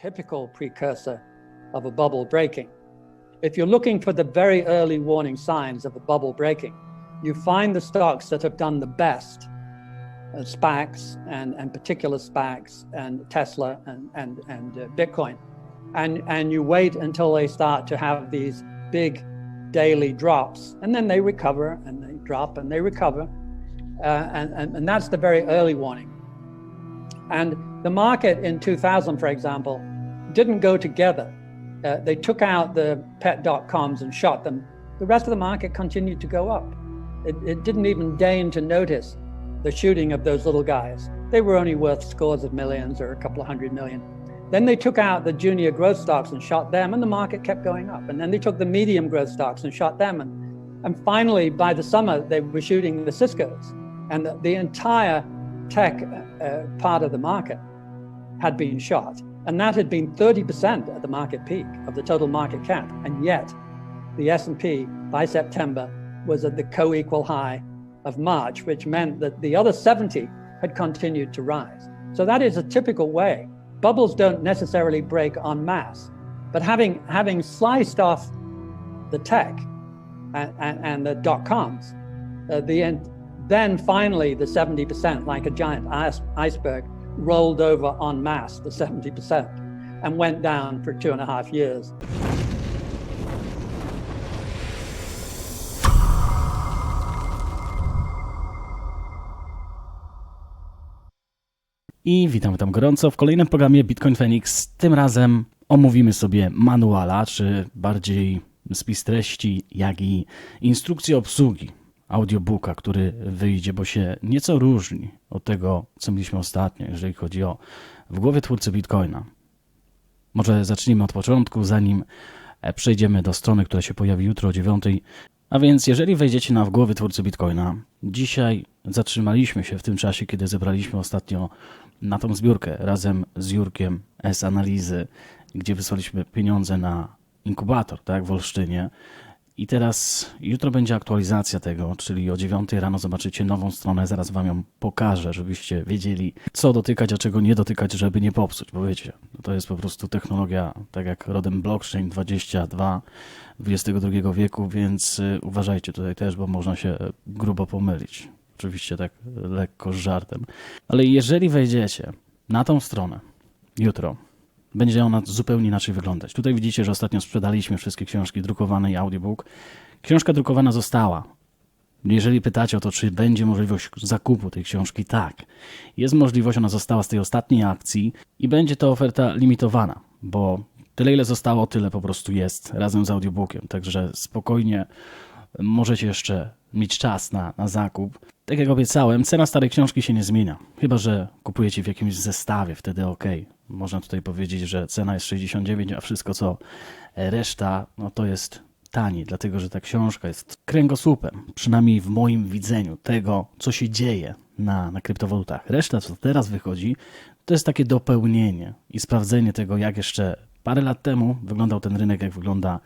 typical precursor of a bubble breaking. If you're looking for the very early warning signs of a bubble breaking, you find the stocks that have done the best, uh, SPACs and, and particular SPACs and Tesla and, and, and uh, Bitcoin. And, and you wait until they start to have these big daily drops, and then they recover and they drop and they recover. Uh, and, and, and that's the very early warning. And the market in 2000, for example, didn't go together. Uh, they took out the pet.coms and shot them. The rest of the market continued to go up. It, it didn't even deign to notice the shooting of those little guys. They were only worth scores of millions or a couple of hundred million. Then they took out the junior growth stocks and shot them, and the market kept going up. And then they took the medium growth stocks and shot them. And, and finally, by the summer, they were shooting the Cisco's. And the, the entire tech uh, part of the market had been shot. And that had been 30% at the market peak of the total market cap. And yet, the S&P by September was at the co-equal high of March, which meant that the other 70 had continued to rise. So that is a typical way bubbles don't necessarily break en masse. But having, having sliced off the tech and, and, and the dot coms, uh, the end, then finally the 70%, like a giant ice, iceberg, rolled over en masse, the 70%, and went down for two and a half years. I witam tam gorąco w kolejnym programie Bitcoin Phoenix. Tym razem omówimy sobie manuala, czy bardziej spis treści, jak i instrukcję obsługi audiobooka, który wyjdzie, bo się nieco różni od tego, co mieliśmy ostatnio, jeżeli chodzi o w głowie twórcy Bitcoina. Może zacznijmy od początku, zanim przejdziemy do strony, która się pojawi jutro o 9. A więc, jeżeli wejdziecie na w głowie twórcy Bitcoina, dzisiaj zatrzymaliśmy się w tym czasie, kiedy zebraliśmy ostatnio na tą zbiórkę razem z Jurkiem S Analizy, gdzie wysłaliśmy pieniądze na inkubator tak, w Olsztynie. I teraz jutro będzie aktualizacja tego, czyli o 9 rano zobaczycie nową stronę, zaraz wam ją pokażę, żebyście wiedzieli, co dotykać, a czego nie dotykać, żeby nie popsuć, bo wiecie, to jest po prostu technologia, tak jak rodem blockchain 22 XXI wieku, więc y, uważajcie tutaj też, bo można się grubo pomylić. Oczywiście tak lekko z żartem. Ale jeżeli wejdziecie na tą stronę jutro, będzie ona zupełnie inaczej wyglądać. Tutaj widzicie, że ostatnio sprzedaliśmy wszystkie książki drukowane i audiobook. Książka drukowana została. Jeżeli pytacie o to, czy będzie możliwość zakupu tej książki, tak. Jest możliwość, ona została z tej ostatniej akcji i będzie to oferta limitowana, bo tyle ile zostało, tyle po prostu jest razem z audiobookiem. Także spokojnie możecie jeszcze mieć czas na, na zakup. Tak jak obiecałem, cena starej książki się nie zmienia. Chyba, że kupujecie w jakimś zestawie, wtedy ok. Można tutaj powiedzieć, że cena jest 69, a wszystko co reszta, no to jest tani, dlatego że ta książka jest kręgosłupem, przynajmniej w moim widzeniu tego, co się dzieje na, na kryptowalutach. Reszta, co teraz wychodzi, to jest takie dopełnienie i sprawdzenie tego, jak jeszcze parę lat temu wyglądał ten rynek, jak wygląda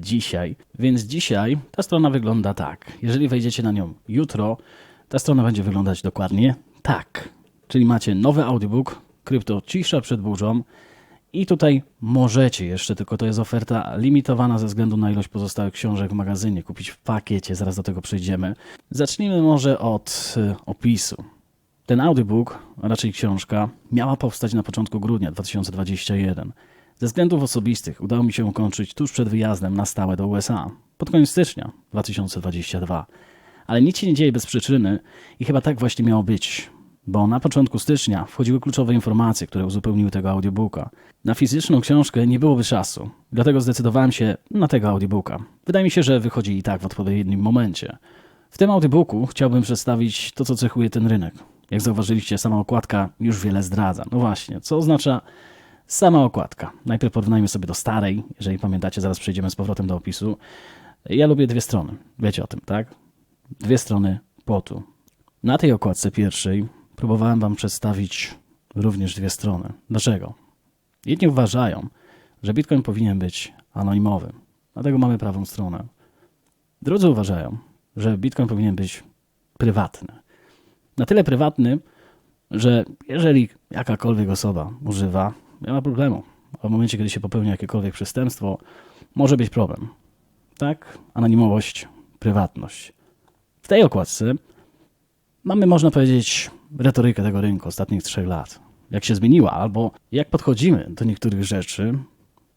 dzisiaj. Więc dzisiaj ta strona wygląda tak. Jeżeli wejdziecie na nią jutro, ta strona będzie wyglądać dokładnie tak. Czyli macie nowy audiobook, krypto cisza przed burzą. I tutaj możecie jeszcze, tylko to jest oferta limitowana ze względu na ilość pozostałych książek w magazynie, kupić w pakiecie, zaraz do tego przejdziemy. Zacznijmy może od y, opisu. Ten audiobook, a raczej książka, miała powstać na początku grudnia 2021. Ze względów osobistych udało mi się ukończyć tuż przed wyjazdem na stałe do USA, pod koniec stycznia 2022. Ale nic się nie dzieje bez przyczyny i chyba tak właśnie miało być, bo na początku stycznia wchodziły kluczowe informacje, które uzupełniły tego audiobooka. Na fizyczną książkę nie byłoby czasu, dlatego zdecydowałem się na tego audiobooka. Wydaje mi się, że wychodzi i tak w odpowiednim momencie. W tym audiobooku chciałbym przedstawić to, co cechuje ten rynek. Jak zauważyliście, sama okładka już wiele zdradza. No właśnie, co oznacza Sama okładka. Najpierw porównajmy sobie do starej. Jeżeli pamiętacie, zaraz przejdziemy z powrotem do opisu. Ja lubię dwie strony. Wiecie o tym, tak? Dwie strony płotu. Na tej okładce pierwszej próbowałem Wam przedstawić również dwie strony. Dlaczego? Jedni uważają, że Bitcoin powinien być anonimowy. Dlatego mamy prawą stronę. Drudzy uważają, że Bitcoin powinien być prywatny. Na tyle prywatny, że jeżeli jakakolwiek osoba używa nie ma problemu. a w momencie, kiedy się popełnia jakiekolwiek przestępstwo, może być problem. Tak? Anonimowość, prywatność. Tej okładce mamy, można powiedzieć, retorykę tego rynku ostatnich trzech lat. Jak się zmieniła, albo jak podchodzimy do niektórych rzeczy,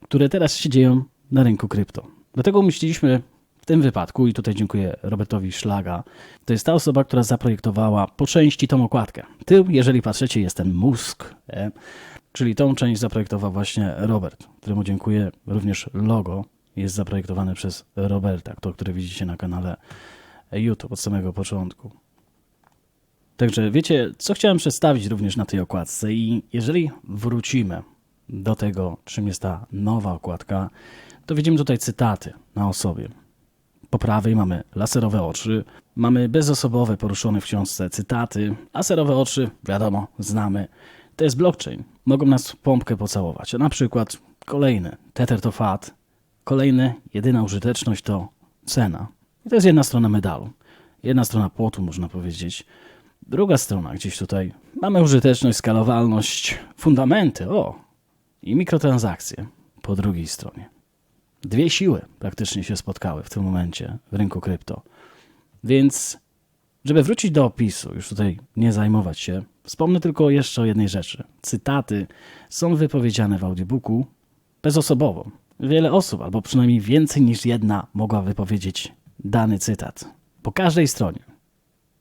które teraz się dzieją na rynku krypto. Dlatego umieściliśmy w tym wypadku, i tutaj dziękuję Robertowi Szlaga, to jest ta osoba, która zaprojektowała po części tą okładkę. Tył, jeżeli patrzycie, jest ten mózg, e, czyli tą część zaprojektował właśnie Robert, któremu dziękuję. Również logo jest zaprojektowane przez Roberta, to, które widzicie na kanale YouTube od samego początku. Także wiecie, co chciałem przedstawić również na tej okładce i jeżeli wrócimy do tego, czym jest ta nowa okładka, to widzimy tutaj cytaty na osobie. Po prawej mamy laserowe oczy, mamy bezosobowe poruszone w książce cytaty. Laserowe oczy, wiadomo, znamy. To jest blockchain. Mogą nas pompkę pocałować. A na przykład kolejny, Tether to fat. Kolejny, jedyna użyteczność to cena. I to jest jedna strona medalu. Jedna strona płotu, można powiedzieć. Druga strona, gdzieś tutaj, mamy użyteczność, skalowalność, fundamenty, o, i mikrotransakcje po drugiej stronie. Dwie siły praktycznie się spotkały w tym momencie w rynku krypto. Więc, żeby wrócić do opisu, już tutaj nie zajmować się, wspomnę tylko jeszcze o jednej rzeczy. Cytaty są wypowiedziane w audiobooku bezosobowo. Wiele osób, albo przynajmniej więcej niż jedna, mogła wypowiedzieć dany cytat po każdej stronie.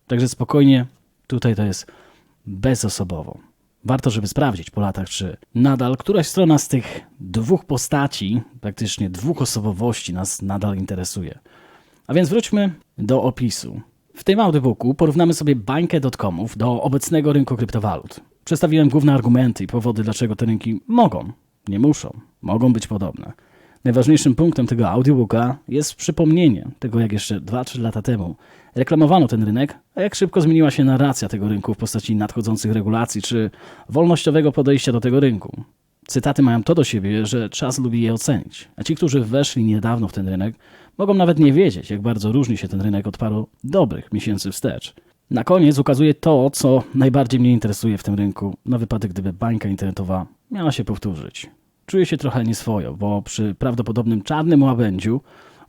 Także spokojnie, tutaj to jest bezosobowo. Warto, żeby sprawdzić po latach, czy nadal któraś strona z tych dwóch postaci, praktycznie dwóch osobowości nas nadal interesuje. A więc wróćmy do opisu. W tym audiobooku porównamy sobie bańkę.comów do obecnego rynku kryptowalut. Przedstawiłem główne argumenty i powody, dlaczego te rynki mogą, nie muszą, mogą być podobne. Najważniejszym punktem tego audiobooka jest przypomnienie tego, jak jeszcze 2-3 lata temu reklamowano ten rynek, a jak szybko zmieniła się narracja tego rynku w postaci nadchodzących regulacji czy wolnościowego podejścia do tego rynku. Cytaty mają to do siebie, że czas lubi je ocenić, a ci, którzy weszli niedawno w ten rynek, mogą nawet nie wiedzieć, jak bardzo różni się ten rynek od paru dobrych miesięcy wstecz. Na koniec ukazuje to, co najbardziej mnie interesuje w tym rynku, na wypadek gdyby bańka internetowa miała się powtórzyć. Czuję się trochę nieswojo, bo przy prawdopodobnym czarnym łabędziu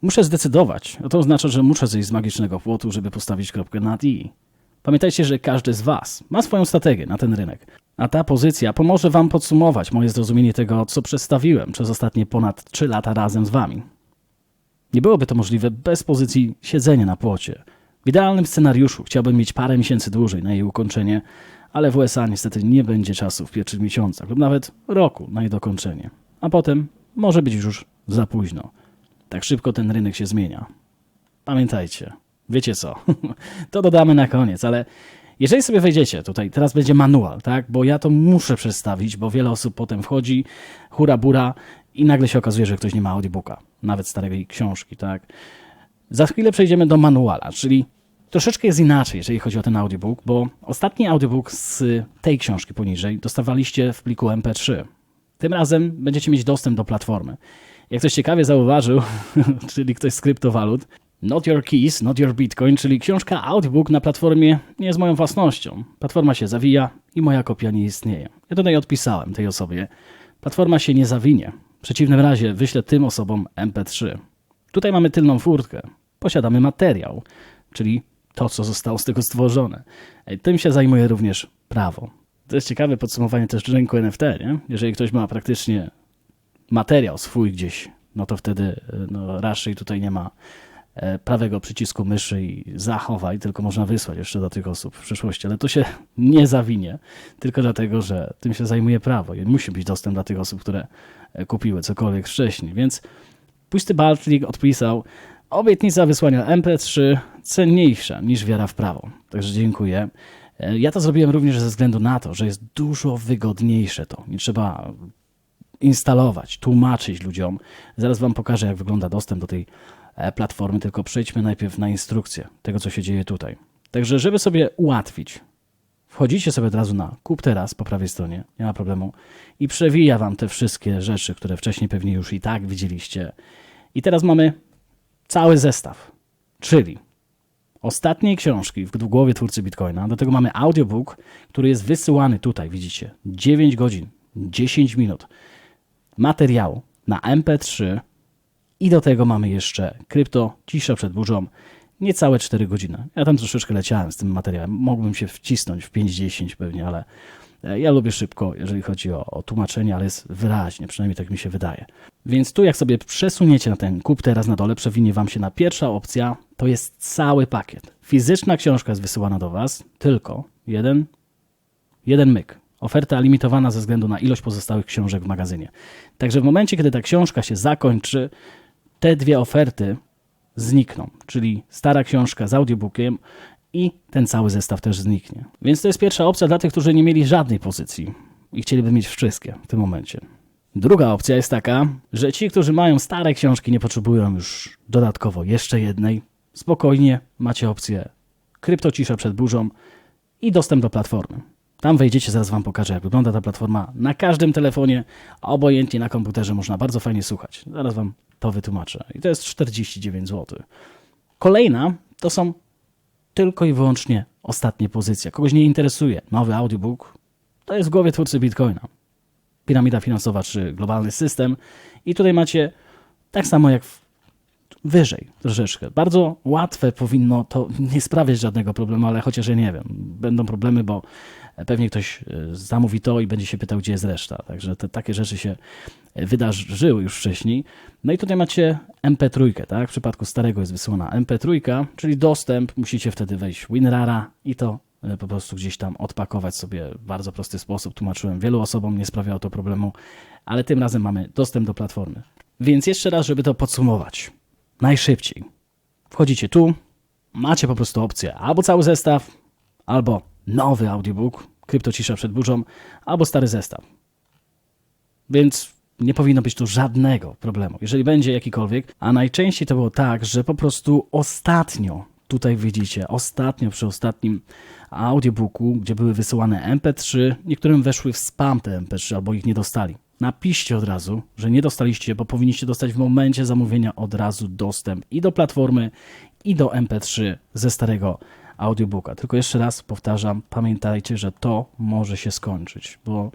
muszę zdecydować, a to oznacza, że muszę zejść z magicznego płotu, żeby postawić kropkę nad i. Pamiętajcie, że każdy z Was ma swoją strategię na ten rynek, a ta pozycja pomoże Wam podsumować moje zrozumienie tego, co przedstawiłem przez ostatnie ponad 3 lata razem z Wami. Nie byłoby to możliwe bez pozycji siedzenia na płocie. W idealnym scenariuszu chciałbym mieć parę miesięcy dłużej na jej ukończenie, ale w USA niestety nie będzie czasu w pierwszych miesiącach lub nawet roku na jej dokończenie. A potem może być już za późno. Tak szybko ten rynek się zmienia. Pamiętajcie, wiecie co, to dodamy na koniec, ale jeżeli sobie wejdziecie tutaj, teraz będzie manual, tak? Bo ja to muszę przedstawić, bo wiele osób potem wchodzi, hura bura i nagle się okazuje, że ktoś nie ma audiobooka, nawet starej książki, tak? Za chwilę przejdziemy do manuala, czyli troszeczkę jest inaczej, jeżeli chodzi o ten audiobook, bo ostatni audiobook z tej książki poniżej dostawaliście w pliku MP3. Tym razem będziecie mieć dostęp do platformy. Jak ktoś ciekawie zauważył, czyli ktoś z kryptowalut, Not Your Keys, Not Your Bitcoin, czyli książka audiobook na platformie nie jest moją własnością. Platforma się zawija i moja kopia nie istnieje. Ja tutaj odpisałem tej osobie. Platforma się nie zawinie. W przeciwnym razie wyślę tym osobom MP3. Tutaj mamy tylną furtkę. Posiadamy materiał, czyli to, co zostało z tego stworzone. Tym się zajmuje również prawo. To jest ciekawe podsumowanie też rynku NFT, nie? Jeżeli ktoś ma praktycznie materiał swój gdzieś, no to wtedy no, raczej tutaj nie ma e, prawego przycisku myszy i zachowaj, tylko można wysłać jeszcze do tych osób w przyszłości, ale to się nie zawinie, tylko dlatego, że tym się zajmuje prawo i musi być dostęp dla tych osób, które e, kupiły cokolwiek wcześniej, więc Pusty Baltlik odpisał, Obietnica wysłania MP3 cenniejsza niż wiara w prawo. Także dziękuję. E, ja to zrobiłem również ze względu na to, że jest dużo wygodniejsze to. Nie trzeba instalować, tłumaczyć ludziom. Zaraz Wam pokażę, jak wygląda dostęp do tej e, platformy, tylko przejdźmy najpierw na instrukcję tego, co się dzieje tutaj. Także, żeby sobie ułatwić, wchodzicie sobie od razu na kup teraz po prawej stronie, nie ma problemu, i przewija Wam te wszystkie rzeczy, które wcześniej pewnie już i tak widzieliście. I teraz mamy cały zestaw, czyli ostatniej książki w głowie twórcy Bitcoina. Do tego mamy audiobook, który jest wysyłany tutaj, widzicie, 9 godzin, 10 minut. materiału na MP3 i do tego mamy jeszcze krypto, cisza przed burzą, niecałe 4 godziny. Ja tam troszeczkę leciałem z tym materiałem. Mógłbym się wcisnąć w 5-10 pewnie, ale ja lubię szybko, jeżeli chodzi o, o tłumaczenie, ale jest wyraźnie, przynajmniej tak mi się wydaje. Więc tu jak sobie przesuniecie na ten kup teraz na dole, przewinie Wam się na pierwsza opcja, to jest cały pakiet. Fizyczna książka jest wysyłana do Was, tylko jeden, jeden myk. Oferta limitowana ze względu na ilość pozostałych książek w magazynie. Także w momencie, kiedy ta książka się zakończy, te dwie oferty znikną, czyli stara książka z audiobookiem i ten cały zestaw też zniknie. Więc to jest pierwsza opcja dla tych, którzy nie mieli żadnej pozycji i chcieliby mieć wszystkie w tym momencie. Druga opcja jest taka, że ci, którzy mają stare książki, nie potrzebują już dodatkowo jeszcze jednej. Spokojnie macie opcję kryptocisza przed burzą i dostęp do platformy. Tam wejdziecie, zaraz Wam pokażę, jak wygląda ta platforma. Na każdym telefonie, a obojętnie na komputerze można bardzo fajnie słuchać. Zaraz Wam to wytłumaczę. I to jest 49 zł. Kolejna to są tylko i wyłącznie ostatnie pozycje. Kogoś nie interesuje nowy audiobook, to jest w głowie twórcy Bitcoina. Piramida finansowa czy globalny system. I tutaj macie tak samo jak w wyżej troszeczkę. Bardzo łatwe powinno to nie sprawiać żadnego problemu, ale chociaż ja nie wiem, będą problemy, bo pewnie ktoś e, zamówi to i będzie się pytał, gdzie jest reszta. Także te takie rzeczy się wydarzyły już wcześniej. No i tutaj macie MP3, tak? W przypadku starego jest wysyłana MP3, czyli dostęp, musicie wtedy wejść WinRara i to e, po prostu gdzieś tam odpakować sobie w bardzo prosty sposób. Tłumaczyłem wielu osobom, nie sprawiało to problemu, ale tym razem mamy dostęp do platformy. Więc jeszcze raz, żeby to podsumować najszybciej. Wchodzicie tu, macie po prostu opcję albo cały zestaw, albo nowy audiobook, kryptocisza przed burzą, albo stary zestaw. Więc nie powinno być tu żadnego problemu, jeżeli będzie jakikolwiek, a najczęściej to było tak, że po prostu ostatnio, tutaj widzicie, ostatnio przy ostatnim audiobooku, gdzie były wysyłane MP3, niektórym weszły w spam te MP3 albo ich nie dostali. Napiszcie od razu, że nie dostaliście, bo powinniście dostać w momencie zamówienia od razu dostęp i do platformy, i do MP3 ze starego audiobooka. Tylko jeszcze raz powtarzam, pamiętajcie, że to może się skończyć, bo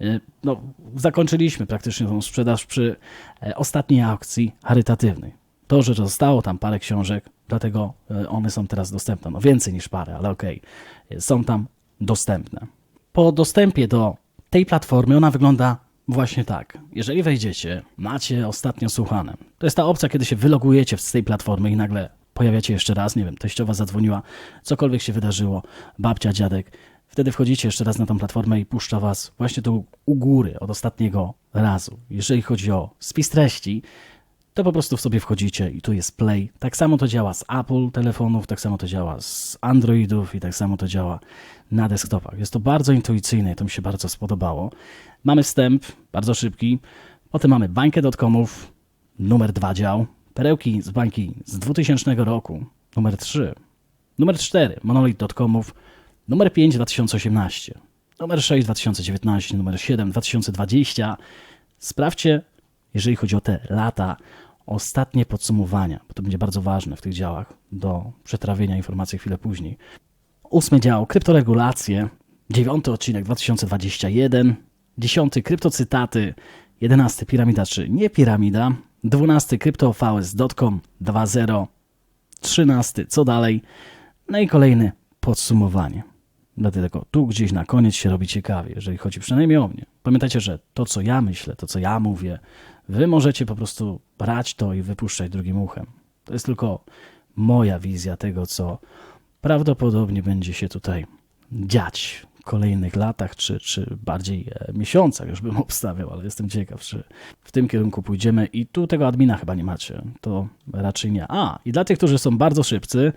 y, no, zakończyliśmy praktycznie tą sprzedaż przy e, ostatniej aukcji charytatywnej. To, że zostało tam parę książek, dlatego e, one są teraz dostępne. No więcej niż parę, ale okej, okay. są tam dostępne. Po dostępie do tej platformy ona wygląda Właśnie tak. Jeżeli wejdziecie, macie ostatnio słuchane. To jest ta opcja, kiedy się wylogujecie z tej platformy i nagle pojawiacie jeszcze raz, nie wiem, teściowa zadzwoniła, cokolwiek się wydarzyło, babcia, dziadek. Wtedy wchodzicie jeszcze raz na tą platformę i puszcza was właśnie tu u góry od ostatniego razu. Jeżeli chodzi o spis treści, to po prostu w sobie wchodzicie i tu jest play. Tak samo to działa z Apple telefonów, tak samo to działa z Androidów i tak samo to działa na desktopach. Jest to bardzo intuicyjne i to mi się bardzo spodobało. Mamy wstęp, bardzo szybki. Potem mamy bańkę.comów, numer 2 dział, perełki z bańki z 2000 roku, numer 3, numer 4 monolith.comów, numer 5 2018, numer 6 2019, numer 7 2020. Sprawdźcie, jeżeli chodzi o te lata, ostatnie podsumowania, bo to będzie bardzo ważne w tych działach do przetrawienia informacji chwilę później. Ósmy dział, kryptoregulacje, dziewiąty odcinek 2021, dziesiąty kryptocytaty, jedenasty piramida czy nie piramida, dwunasty kryptovs.com 2.0, trzynasty co dalej, no i kolejny podsumowanie. Dlatego tu gdzieś na koniec się robi ciekawie, jeżeli chodzi przynajmniej o mnie. Pamiętajcie, że to co ja myślę, to co ja mówię, wy możecie po prostu brać to i wypuszczać drugim uchem. To jest tylko moja wizja tego, co prawdopodobnie będzie się tutaj dziać w kolejnych latach, czy, czy bardziej e, miesiącach, już bym obstawiał, ale jestem ciekaw, czy w tym kierunku pójdziemy. I tu tego admina chyba nie macie, to raczej nie. A, i dla tych, którzy są bardzo szybcy,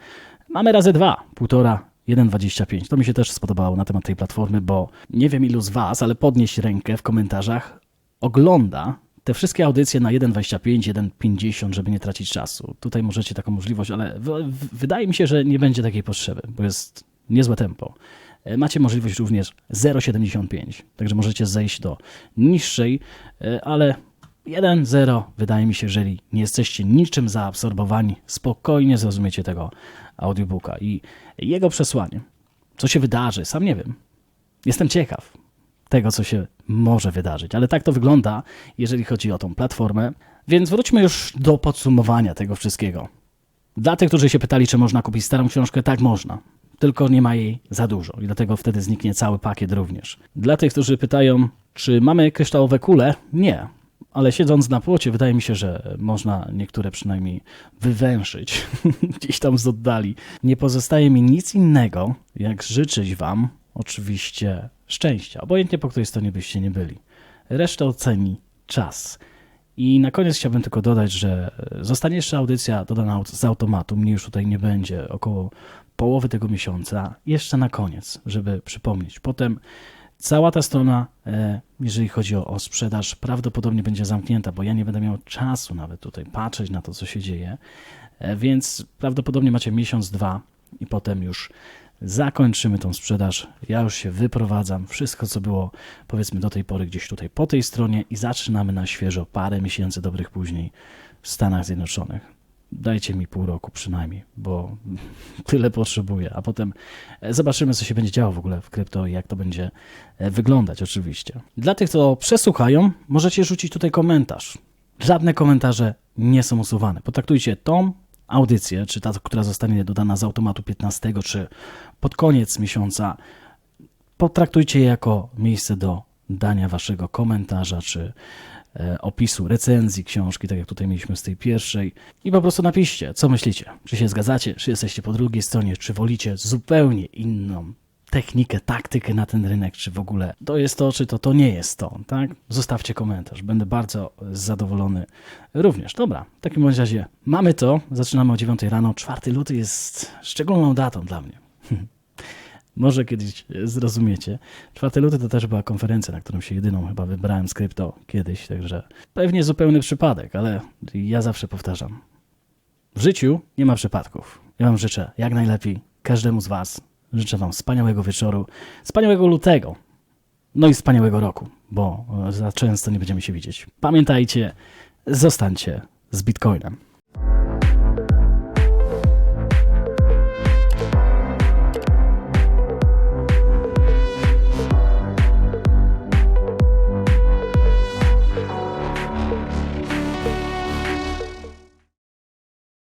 mamy razy dwa, półtora 1.25. To mi się też spodobało na temat tej platformy, bo nie wiem ilu z Was, ale podnieść rękę w komentarzach ogląda te wszystkie audycje na 1.25, 1.50, żeby nie tracić czasu. Tutaj możecie taką możliwość, ale wydaje mi się, że nie będzie takiej potrzeby, bo jest niezłe tempo. E, macie możliwość również 0,75, także możecie zejść do niższej, e, ale 1.0 wydaje mi się, jeżeli nie jesteście niczym zaabsorbowani, spokojnie zrozumiecie tego audiobooka i jego przesłanie. Co się wydarzy, sam nie wiem. Jestem ciekaw. Tego, co się może wydarzyć. Ale tak to wygląda, jeżeli chodzi o tą platformę. Więc wróćmy już do podsumowania tego wszystkiego. Dla tych, którzy się pytali, czy można kupić starą książkę, tak można. Tylko nie ma jej za dużo i dlatego wtedy zniknie cały pakiet również. Dla tych, którzy pytają, czy mamy kryształowe kule, nie. Ale siedząc na płocie, wydaje mi się, że można niektóre przynajmniej wywęszyć gdzieś tam z oddali. Nie pozostaje mi nic innego, jak życzyć Wam oczywiście szczęścia, obojętnie po której stronie byście nie byli. Resztę oceni czas. I na koniec chciałbym tylko dodać, że zostanie jeszcze audycja dodana z automatu. Mnie już tutaj nie będzie około połowy tego miesiąca. Jeszcze na koniec, żeby przypomnieć. Potem cała ta strona, e, jeżeli chodzi o, o sprzedaż, prawdopodobnie będzie zamknięta, bo ja nie będę miał czasu nawet tutaj patrzeć na to, co się dzieje. E, Więc prawdopodobnie macie miesiąc, dwa i potem już zakończymy tą sprzedaż. Ja już się wyprowadzam. Wszystko, co było powiedzmy do tej pory gdzieś tutaj po tej stronie i zaczynamy na świeżo parę miesięcy dobrych później w Stanach Zjednoczonych. Dajcie mi pół roku przynajmniej, bo tyle potrzebuję, a potem e, zobaczymy, co się będzie działo w ogóle w krypto i jak to będzie e, wyglądać, oczywiście. Dla tych, co przesłuchają, możecie rzucić tutaj komentarz. Żadne komentarze nie są usuwane. Potraktujcie tą audycję, czy ta, która zostanie dodana z automatu 15, czy pod koniec miesiąca, potraktujcie je jako miejsce do dania waszego komentarza, czy e, opisu, recenzji książki, tak jak tutaj mieliśmy z tej pierwszej. I po prostu napiszcie, co myślicie. Czy się zgadzacie, czy jesteście po drugiej stronie, czy wolicie zupełnie inną technikę, taktykę na ten rynek, czy w ogóle to jest to, czy to, to nie jest to, tak? Zostawcie komentarz, będę bardzo zadowolony również. Dobra, w takim razie mamy to, zaczynamy o 9 rano, 4 luty jest szczególną datą dla mnie. Może kiedyś zrozumiecie. 4 luty to też była konferencja, na którą się jedyną chyba wybrałem z krypto kiedyś, także pewnie zupełny przypadek, ale ja zawsze powtarzam. W życiu nie ma przypadków. Ja Wam życzę jak najlepiej każdemu z Was. Życzę Wam wspaniałego wieczoru, wspaniałego lutego, no i wspaniałego roku, bo e, za często nie będziemy się widzieć. Pamiętajcie, zostańcie z Bitcoinem.